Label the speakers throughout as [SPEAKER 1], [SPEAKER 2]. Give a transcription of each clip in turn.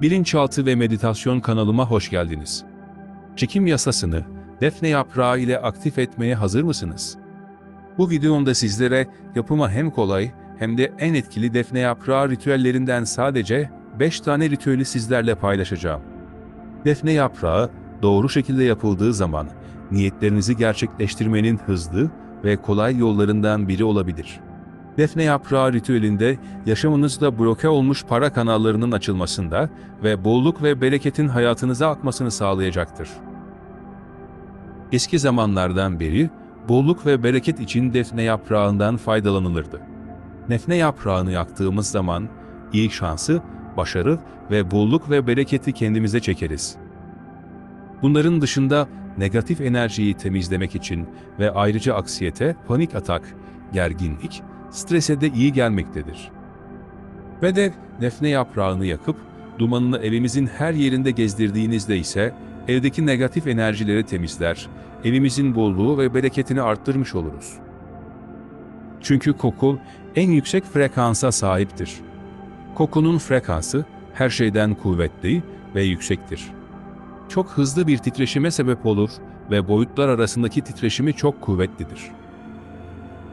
[SPEAKER 1] Bilinçaltı ve Meditasyon kanalıma hoş geldiniz. Çekim yasasını defne yaprağı ile aktif etmeye hazır mısınız? Bu videomda sizlere yapıma hem kolay hem de en etkili defne yaprağı ritüellerinden sadece 5 tane ritüeli sizlerle paylaşacağım. Defne yaprağı doğru şekilde yapıldığı zaman niyetlerinizi gerçekleştirmenin hızlı ve kolay yollarından biri olabilir. Defne yaprağı ritüelinde yaşamınızda bloke olmuş para kanallarının açılmasında ve bolluk ve bereketin hayatınıza akmasını sağlayacaktır. Eski zamanlardan beri bolluk ve bereket için defne yaprağından faydalanılırdı. Defne yaprağını yaktığımız zaman iyi şansı, başarı ve bolluk ve bereketi kendimize çekeriz. Bunların dışında negatif enerjiyi temizlemek için ve ayrıca aksiyete, panik atak, gerginlik, strese de iyi gelmektedir. Ve de defne yaprağını yakıp dumanını evimizin her yerinde gezdirdiğinizde ise evdeki negatif enerjileri temizler, evimizin bolluğu ve bereketini arttırmış oluruz. Çünkü koku en yüksek frekansa sahiptir. Kokunun frekansı her şeyden kuvvetli ve yüksektir. Çok hızlı bir titreşime sebep olur ve boyutlar arasındaki titreşimi çok kuvvetlidir.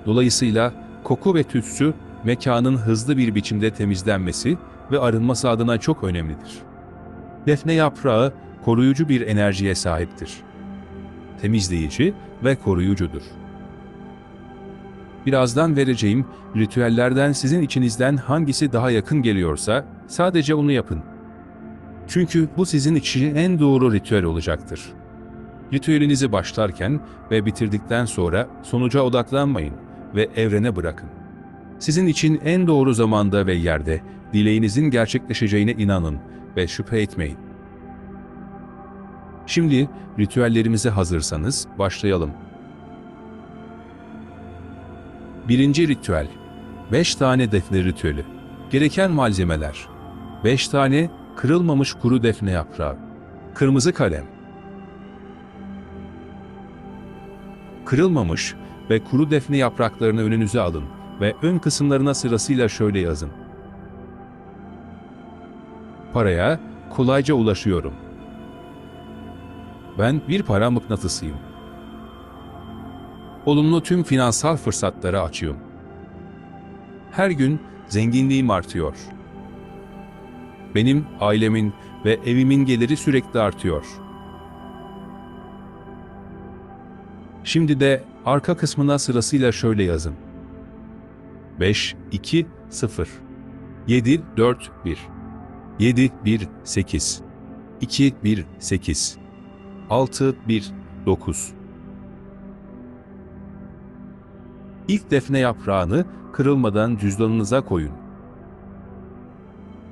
[SPEAKER 1] Dolayısıyla koku ve tütsü mekanın hızlı bir biçimde temizlenmesi ve arınması adına çok önemlidir. Defne yaprağı koruyucu bir enerjiye sahiptir. Temizleyici ve koruyucudur. Birazdan vereceğim ritüellerden sizin içinizden hangisi daha yakın geliyorsa sadece onu yapın. Çünkü bu sizin için en doğru ritüel olacaktır. Ritüelinizi başlarken ve bitirdikten sonra sonuca odaklanmayın ve evrene bırakın. Sizin için en doğru zamanda ve yerde dileğinizin gerçekleşeceğine inanın ve şüphe etmeyin. Şimdi ritüellerimize hazırsanız başlayalım. Birinci ritüel. 5 tane defne ritüeli. Gereken malzemeler. 5 tane kırılmamış kuru defne yaprağı. Kırmızı kalem. Kırılmamış ve kuru defne yapraklarını önünüze alın ve ön kısımlarına sırasıyla şöyle yazın. Paraya kolayca ulaşıyorum. Ben bir para mıknatısıyım. Olumlu tüm finansal fırsatları açıyorum. Her gün zenginliğim artıyor. Benim, ailemin ve evimin geliri sürekli artıyor. Şimdi de arka kısmına sırasıyla şöyle yazın. 5, 2, 0, 7, 4, 1, 7, 1, 8, 2, 1, 8, 6, 1, 9. İlk defne yaprağını kırılmadan cüzdanınıza koyun.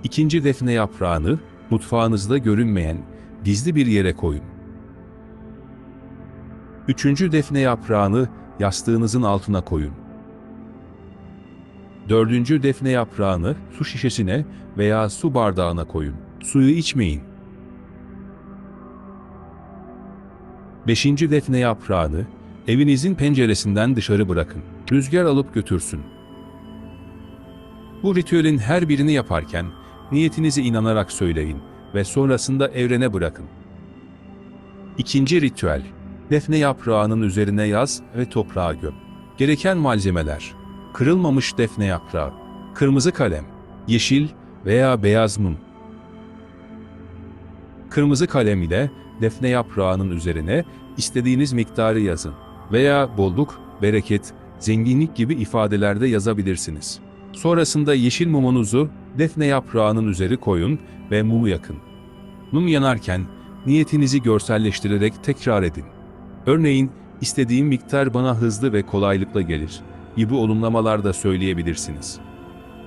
[SPEAKER 1] İkinci defne yaprağını mutfağınızda görünmeyen gizli bir yere koyun. Üçüncü defne yaprağını yastığınızın altına koyun. Dördüncü defne yaprağını su şişesine veya su bardağına koyun. Suyu içmeyin. Beşinci defne yaprağını evinizin penceresinden dışarı bırakın. Rüzgar alıp götürsün. Bu ritüelin her birini yaparken niyetinizi inanarak söyleyin ve sonrasında evrene bırakın. İkinci ritüel, defne yaprağının üzerine yaz ve toprağa göm. Gereken malzemeler, kırılmamış defne yaprağı, kırmızı kalem, yeşil veya beyaz mum. Kırmızı kalem ile defne yaprağının üzerine istediğiniz miktarı yazın veya bolluk, bereket, zenginlik gibi ifadelerde yazabilirsiniz. Sonrasında yeşil mumunuzu defne yaprağının üzeri koyun ve mumu yakın. Mum yanarken niyetinizi görselleştirerek tekrar edin. Örneğin, istediğim miktar bana hızlı ve kolaylıkla gelir gibi olumlamalar da söyleyebilirsiniz.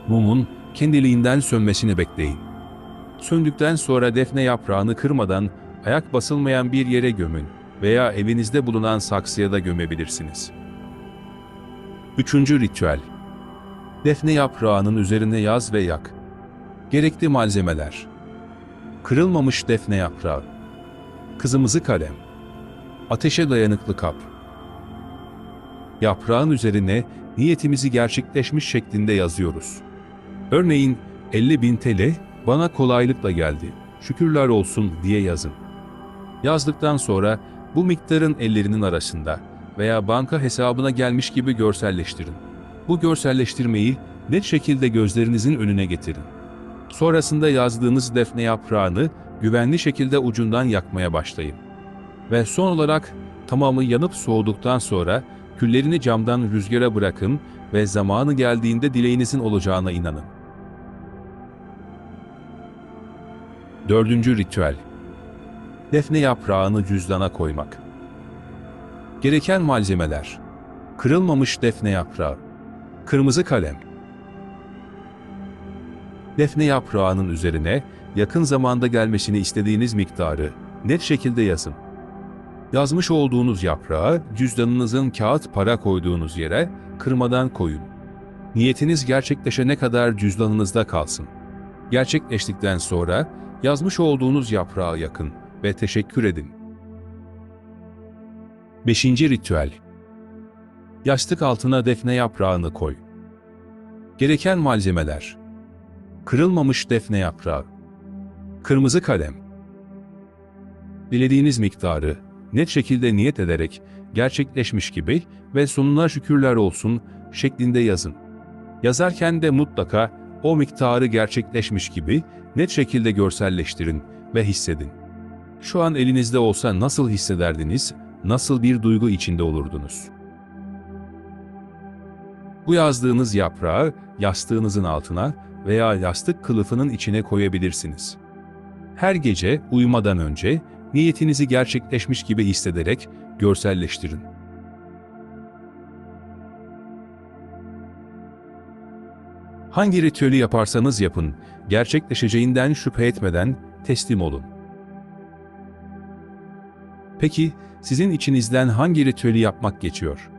[SPEAKER 1] Mumun kendiliğinden sönmesini bekleyin. Söndükten sonra defne yaprağını kırmadan ayak basılmayan bir yere gömün veya evinizde bulunan saksıya da gömebilirsiniz. Üçüncü ritüel. Defne yaprağının üzerine yaz ve yak. Gerekli malzemeler. Kırılmamış defne yaprağı. Kızımızı kalem. Ateşe dayanıklı kap. Yaprağın üzerine niyetimizi gerçekleşmiş şeklinde yazıyoruz. Örneğin 50 bin TL bana kolaylıkla geldi, şükürler olsun diye yazın. Yazdıktan sonra bu miktarın ellerinin arasında veya banka hesabına gelmiş gibi görselleştirin. Bu görselleştirmeyi net şekilde gözlerinizin önüne getirin. Sonrasında yazdığınız defne yaprağını güvenli şekilde ucundan yakmaya başlayın. Ve son olarak tamamı yanıp soğuduktan sonra küllerini camdan rüzgara bırakın ve zamanı geldiğinde dileğinizin olacağına inanın. Dördüncü ritüel. Defne yaprağını cüzdana koymak. Gereken malzemeler. Kırılmamış defne yaprağı. Kırmızı kalem. Defne yaprağının üzerine yakın zamanda gelmesini istediğiniz miktarı net şekilde yazın. Yazmış olduğunuz yaprağı cüzdanınızın kağıt para koyduğunuz yere kırmadan koyun. Niyetiniz gerçekleşene kadar cüzdanınızda kalsın. Gerçekleştikten sonra yazmış olduğunuz yaprağı yakın ve teşekkür edin. 5. Ritüel Yastık altına defne yaprağını koy. Gereken malzemeler Kırılmamış defne yaprağı Kırmızı kalem Dilediğiniz miktarı net şekilde niyet ederek gerçekleşmiş gibi ve sonuna şükürler olsun şeklinde yazın. Yazarken de mutlaka o miktarı gerçekleşmiş gibi net şekilde görselleştirin ve hissedin. Şu an elinizde olsa nasıl hissederdiniz, nasıl bir duygu içinde olurdunuz? Bu yazdığınız yaprağı yastığınızın altına veya yastık kılıfının içine koyabilirsiniz. Her gece uyumadan önce niyetinizi gerçekleşmiş gibi hissederek görselleştirin. Hangi ritüeli yaparsanız yapın, gerçekleşeceğinden şüphe etmeden teslim olun. Peki, sizin içinizden hangi ritüeli yapmak geçiyor?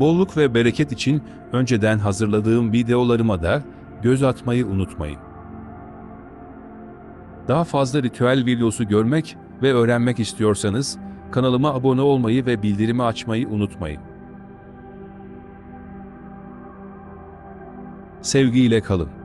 [SPEAKER 1] Bolluk ve bereket için önceden hazırladığım videolarıma da göz atmayı unutmayın. Daha fazla ritüel videosu görmek ve öğrenmek istiyorsanız kanalıma abone olmayı ve bildirimi açmayı unutmayın. Sevgiyle kalın.